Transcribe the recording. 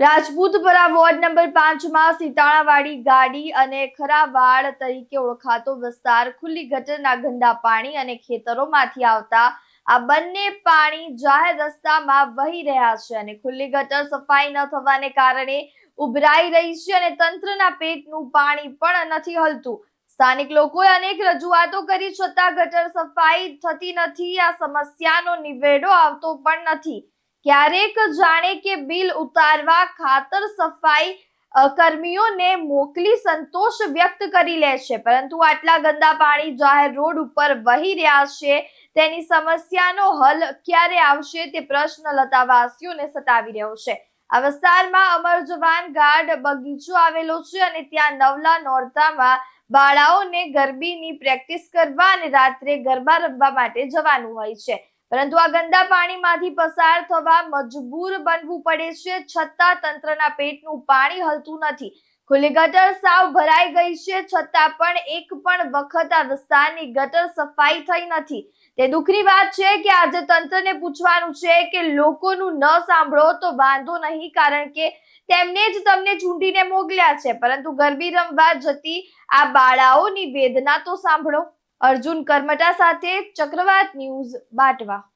રાજપૂતપરા ward number પાંચમાં સીતાણાવાડી ગાડી અને ખરાવાડ તરીકે ઓળખાતો વિસ્તાર ખુલ્લી ગટરના ગંદા પાણી અને ખેતરોમાંથી આવતા આ બંને પાણી જાહેર રસ્તામાં વહી રહ્યા છે અને ખુલ્લી ગટર સફાઈ ન થવાને કારણે ઉભરાઈ રહી છે અને તંત્રના પેટનું પાણી પણ નથી હલતું. સ્થાનિક લોકોએ અનેક રજૂઆતો કરી છતાં ગટર સફાઈ થતી નથી, આ સમસ્યાનો નિવેડો આવતો પણ નથી. ક્યારેક જાણે કે બિલ ઉતારવા ખાતર સફાઈ કર્મીઓને મોકલી સંતોષ વ્યક્ત કરી લે છે. પરંતુ આટલા ગંદા પાણી જાહેર રોડ ઉપર વહી રહ્યા છે. તેની સમસ્યાનો હલ ક્યારે આવશે તે પ્રશ્ન લતાવાસીઓને સતાવી રહ્યો છે. આ વિસ્તારમાં અમર જવાન ગાર્ડ બગીચો આવેલો છે અને ત્યાં નવલા નોરતામાં બાળાઓને ગરબીની પ્રેક્ટિસ કરવા અને રાત્રે ગરબા રમવા માટે જવાનું હોય છે. પરંતુ આ ગંદા પાણીમાંથી પસાર થવા મજબૂર બનવું પડે છે, છતાં તંત્રના પેટનું પાણી હલતું નથી. ખુલ્લી ગટર સાવ ભરાઈ ગઈ છે, છતાં પણ એક પણ વખત આ વિસ્તારની ગટર સફાઈ થઈ નથી. તે દુઃખની વાત છે કે આજે તંત્રને પૂછવાનું છે કે લોકોનું ન સાંભળો તો વાંધો નહીં, કારણ કે તેમને જ તમને ચૂંટીને મોકલ્યા છે. પરંતુ ગરબી રમવા જતી આ બાળાઓની વેદના તો સાંભળો. અર્જુન કરમટા સાથે ચક્રવાત ન્યૂઝ બાટવા.